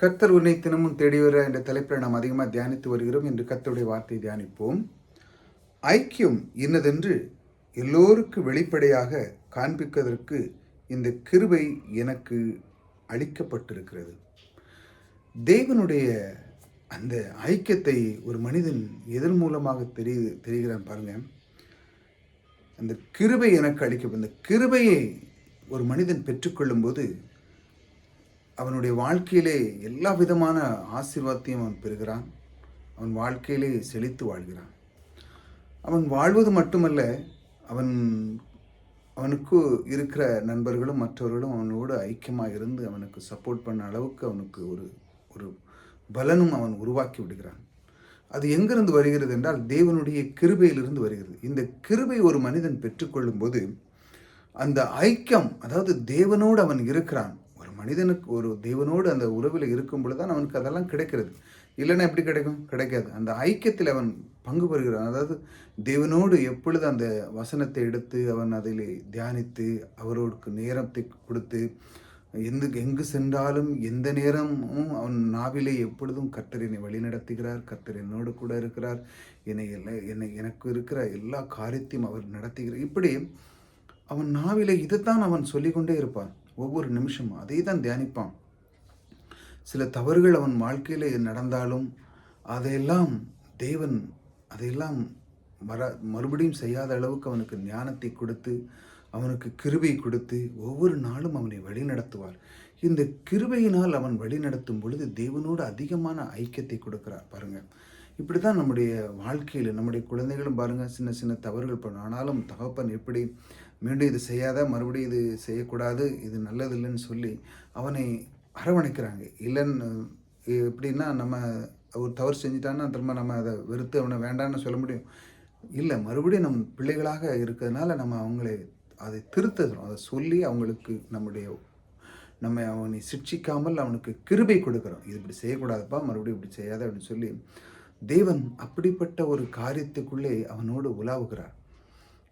கர்த்தர் உன்னை தினமும் தேடி வர என்ற தலைப்பில் நாம் அதிகமாக தியானித்து வருகிறோம். என்று கர்த்தருடைய வார்த்தை தியானிப்போம். ஐக்கியம் இன்னதென்று எல்லோருக்கு வெளிப்படையாக காண்பிப்பதற்கு இந்த கிருபை எனக்கு அளிக்கப்பட்டிருக்கிறது. தேவனுடைய அந்த ஐக்கியத்தை ஒரு மனிதன் எதன் மூலமாக தெரிய தெரிகிறான் பாருங்க. அந்த கிருபை எனக்கு அளிக்க இந்த கிருபையை ஒரு மனிதன் பெற்றுக்கொள்ளும்போது அவனுடைய வாழ்க்கையிலே எல்லா விதமான ஆசீர்வாதத்தையும் அவன் பெறுகிறான். அவன் வாழ்க்கையிலே செழித்து வாழ்கிறான். அவன் வாழ்வது மட்டுமல்ல அவன் அவனுக்கு இருக்கிற நண்பர்களும் மற்றவர்களும் அவனோடு ஐக்கியமாக இருந்து அவனுக்கு சப்போர்ட் பண்ண அளவுக்கு அவனுக்கு ஒரு ஒரு பலனும் அவன் உருவாக்கி விடுகிறான். அது எங்கிருந்து வருகிறது என்றால் தேவனுடைய கிருபையிலிருந்து வருகிறது. இந்த கிருபை ஒரு மனிதன் பெற்றுக்கொள்ளும் போது அந்த ஐக்கியம் அதாவது தேவனோடு அவன் இருக்கிறான் மனிதனுக்கு ஒரு தேவனோடு அந்த உறவில் இருக்கும் பொழுது தான் அவனுக்கு அதெல்லாம் கிடைக்கிறது. இல்லைன்னா எப்படி கிடைக்கும்? கிடைக்காது. அந்த ஐக்கியத்தில் அவன் பங்கு பெறுகிறான். அதாவது தேவனோடு எப்பொழுது அந்த வசனத்தை எடுத்து அவன் அதில் தியானித்து அவரோடு நேரத்தை கொடுத்து எந்த எங்கு சென்றாலும் எந்த நேரமும் அவன் நாவிலே எப்பொழுதும் கர்த்தர் என்னை வழிநடத்துகிறார் கர்த்தர் என்னோடு கூட இருக்கிறார் என்னை எல்லா என்னை எனக்கு இருக்கிற எல்லா காரியத்தையும் அவர் நடத்துகிறார். இப்படி அவன் நாவிலே இதைத்தான் அவன் சொல்லிக்கொண்டே இருப்பான். ஒவ்வொரு நிமிஷமும் அதை தான் தியானிப்பான். சில தவறுகள் அவன் வாழ்க்கையில் நடந்தாலும் அதையெல்லாம் தேவன் அதையெல்லாம் வர மறுபடியும் செய்யாத அளவுக்கு அவனுக்கு ஞானத்தை கொடுத்து அவனுக்கு கிருபை கொடுத்து ஒவ்வொரு நாளும் அவனை வழி நடத்துவார் இந்த கிருபையினால் அவன் வழி நடத்தும் பொழுது தேவனோடு அதிகமான ஐக்கியத்தை கொடுக்கிறார். பாருங்க. இப்படி தான் நம்முடைய வாழ்க்கையில் நம்முடைய குழந்தைகளும் பாருங்கள் சின்ன சின்ன தவறுகள் பண்ணும். ஆனாலும் தகப்பன் எப்படி மீண்டும் இது செய்யாத மறுபடியும் இது செய்யக்கூடாது இது நல்லதில்லைன்னு சொல்லி அவனை அரவணைக்கிறாங்க. இல்லைன்னு எப்படின்னா நம்ம ஒரு தவறு செஞ்சிட்டான்னா திரும்ப நம்ம அதை வெறுத்து அவனை வேண்டான்னு சொல்ல முடியும். இல்லை மறுபடியும் நம் பிள்ளைகளாக இருக்கிறதுனால நம்ம அவங்களை அதை திருத்துகிறோம் அதை சொல்லி அவங்களுக்கு நம்முடைய நம்ம அவனை சிக்ஷிக்காமல் அவனுக்கு கிருபை கொடுக்குறோம். இது இப்படி செய்யக்கூடாதுப்பா மறுபடியும் இப்படி செய்யாத அப்படின்னு சொல்லி தேவன் அப்படிப்பட்ட ஒரு காரியத்துக்குள்ளே அவனோடு உலாவுகிறார்.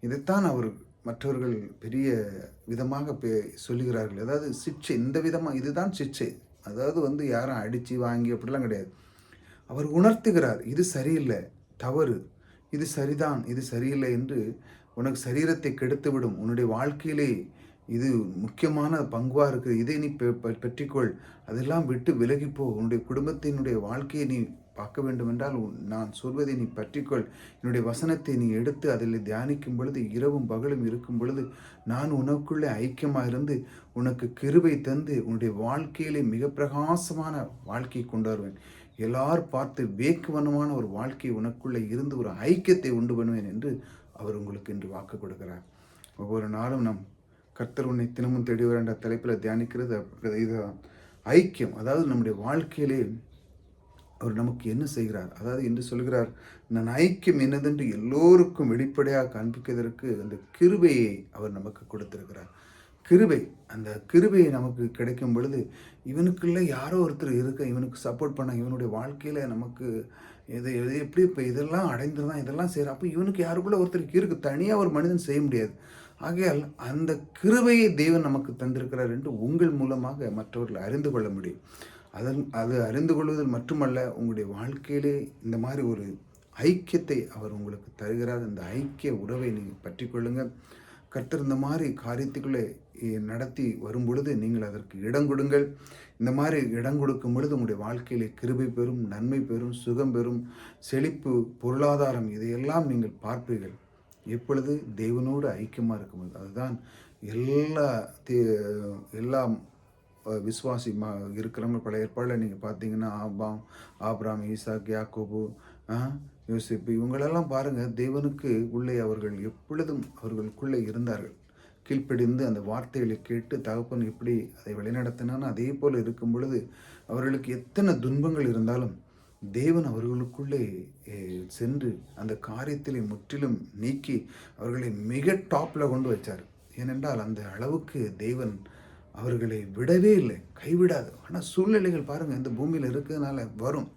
இதைத்தான் அவர் மற்றவர்கள் பெரிய விதமாக பே சொல்லுகிறார்கள். அதாவது சிக்ஷை இந்த விதமாக இதுதான் சிக்ஷை. அதாவது வந்து யாரும் அடித்து வாங்கி அப்படிலாம் கிடையாது. அவர் உணர்த்துகிறார் இது சரியில்லை தவறு. இது சரிதான் இது சரியில்லை என்று உனக்கு சரீரத்தை கெடுத்துவிடும். உன்னுடைய வாழ்க்கையிலே இது முக்கியமான பங்குவாக இருக்குது. இதை நீ பெற்றிக்கொள். அதெல்லாம் விட்டு விலகிப்போ உன்னுடைய குடும்பத்தினுடைய வாழ்க்கையை நீ பார்க்க வேண்டுமென்றால் நான் சொல்வதை நீ பற்றிக்கொள். என்னுடைய வசனத்தை நீ எடுத்து அதில் தியானிக்கும் பொழுது இரவும் பகலும் இருக்கும் பொழுது நான் உனக்குள்ளே ஐக்கியமாக இருந்து உனக்கு கிருபை தந்து உன்னுடைய வாழ்க்கையிலே மிக பிரகாசமான வாழ்க்கையை கொண்டு வருவேன். எல்லார் பார்த்து வேக்குவனமான ஒரு வாழ்க்கை உனக்குள்ளே இருந்து ஒரு ஐக்கியத்தை உண்டு பண்ணுவேன் என்று அவர் உங்களுக்கு இன்று வாக்கு கொடுக்கிறார். ஒவ்வொரு நாளும் நம் கர்த்தர் உன்னை தினமும் தேடி வர என்ற தலைப்பில் தியானிக்கிறது. இதுதான் ஐக்கியம். அதாவது நம்முடைய வாழ்க்கையிலே அவர் நமக்கு என்ன செய்கிறார்? அதாவது என்று சொல்கிறார் நான் ஐக்கியம் என்னதென்று எல்லோருக்கும் வெளிப்படையாக காண்பிக்கிறதற்கு அந்த கிருபையை அவர் நமக்கு கொடுத்திருக்கிறார். கிருபை அந்த கிருபையை நமக்கு கிடைக்கும் பொழுது இவனுக்குள்ள யாரோ ஒருத்தர் இருக்க இவனுக்கு சப்போர்ட் பண்ண இவனுடைய வாழ்க்கையில் நமக்கு இது இது எப்படி இப்போ இதெல்லாம் அடைந்துருந்தான் இதெல்லாம் செய்கிறான் அப்போ இவனுக்கு யாருக்குள்ள ஒருத்தருக்கு இருக்குது தனியாக ஒரு மனிதன் செய்ய முடியாது. ஆகையால் அந்த கிருபையை தேவன் நமக்கு தந்திருக்கிறார் என்று உங்கள் மூலமாக மற்றவர்கள் அறிந்து கொள்ள முடியும். அதன் அது அறிந்து கொள்வதில் மட்டுமல்ல உங்களுடைய வாழ்க்கையிலே இந்த மாதிரி ஒரு ஐக்கியத்தை அவர் உங்களுக்கு தருகிறார். இந்த ஐக்கிய உறவை நீங்கள் பற்றி கொள்ளுங்கள். கர்த்தர் இந்த மாதிரி காரியத்துக்குள்ளே நடத்தி வரும் பொழுது நீங்கள் அதற்கு இடம் கொடுங்கள். இந்த மாதிரி இடம் கொடுக்கும் பொழுது உங்களுடைய வாழ்க்கையிலே கிருபை பெறும் நன்மை பெறும் சுகம் பெறும் செழிப்பு பொருளாதாரம் இதையெல்லாம் நீங்கள் பார்ப்பீர்கள். எப்பொழுது தேவனோடு ஐக்கியமாக இருக்கும்போது அதுதான் எல்லா எல்லாம் விசுவாசி மா இருக்கிறவங்க பழைய ஏற்பாடில் நீங்கள் பார்த்தீங்கன்னா ஆபாம் ஆப்ராம் ஈசாக் யாக்கோபு யோசிப்பு இவங்களெல்லாம் பாருங்கள் தேவனுக்கு உள்ளே அவர்கள் எப்பொழுதும் அவர்களுக்குள்ளே இருந்தார்கள். கீழ்ப்படிந்து அந்த வார்த்தைகளை கேட்டு தகப்பன் எப்படி அதை வழிநடத்தினான்னு அதே போல் இருக்கும் பொழுது அவர்களுக்கு எத்தனை துன்பங்கள் இருந்தாலும் தேவன் அவர்களுக்குள்ளே சென்று அந்த காரியத்திலே முற்றிலும் நீக்கி அவர்களை மிக டாப்பில் கொண்டு வச்சார். ஏனென்றால் அந்த அளவுக்கு தேவன் அவர்களை விடவே இல்லை கைவிடாது. ஆனால் சூழ்நிலைகள் பாருங்கள் இந்த பூமியில் இருக்கிறதுனால வரும்.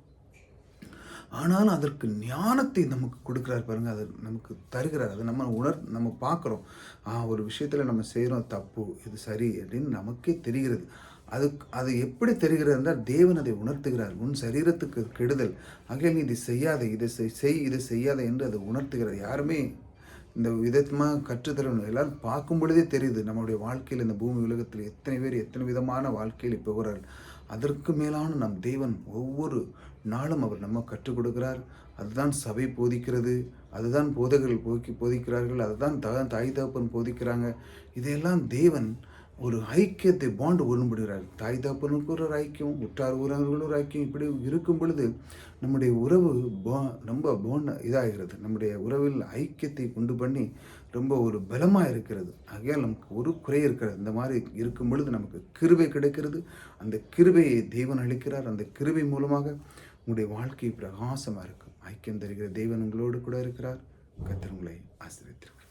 ஆனாலும் அதற்கு ஞானத்தை நமக்கு கொடுக்குறாரு பாருங்கள் அது நமக்கு தருகிறார். அதை நம்ம உணர் நம்ம பார்க்குறோம். ஆ ஒரு விஷயத்தில் நம்ம செய்கிறோம் தப்பு இது சரி அப்படின்னு நமக்கே தெரிகிறது. அது அது எப்படி தெரிகிறது என்றால் தேவன் அதை உணர்த்துகிறார். உன் சரீரத்துக்கு கெடுதல். ஆகையால் நீ இதை செய்யாத இதை செய் செய் இதை செய்யாத என்று அதை உணர்த்துகிறார். யாருமே இந்த விதமாக கற்றுத்தரணும் எல்லாரும் பார்க்கும் பொழுதே தெரியுது நம்மளுடைய வாழ்க்கையில் இந்த பூமி உலகத்தில் எத்தனை பேர் எத்தனை விதமான வாழ்க்கையில் போகிறார்கள். அதற்கு மேலான நம் தேவன் ஒவ்வொரு நாளும் அவர் நம்ம கற்றுக் கொடுக்கிறார். அதுதான் சபை போதிக்கிறது அதுதான் போதகர்கள் போக்கி போதிக்கிறார்கள் அதுதான் த தாய் தகப்பன் போதிக்கிறாங்க. இதையெல்லாம் தேவன் ஒரு ஐக்கியத்தை பாண்டு உடன்படுகிறார். தாய் தகப்பனுக்கு ஒரு ஐக்கியம் உற்றார் உறவுகளும் ஒரு ஐக்கியம். இப்படி இருக்கும் பொழுது நம்முடைய உறவு பா ரொம்ப போண்ட இதாகிறது. நம்முடைய உறவில் ஐக்கியத்தை கொண்டு பண்ணி ரொம்ப ஒரு பலமாக இருக்கிறது. ஆகையால் நமக்கு ஒரு குறை இருக்கிறது. இந்த மாதிரி இருக்கும் பொழுது நமக்கு கிருபை கிடைக்கிறது. அந்த கிருபையை தெய்வன் அளிக்கிறார். அந்த கிருபை மூலமாக உங்களுடைய வாழ்க்கை பிரகாசமாக இருக்கும். ஐக்கியம் தருகிற தெய்வன் உங்களோடு கூட இருக்கிறார். கத்திரங்களை ஆசிரியத்திருக்கிறார்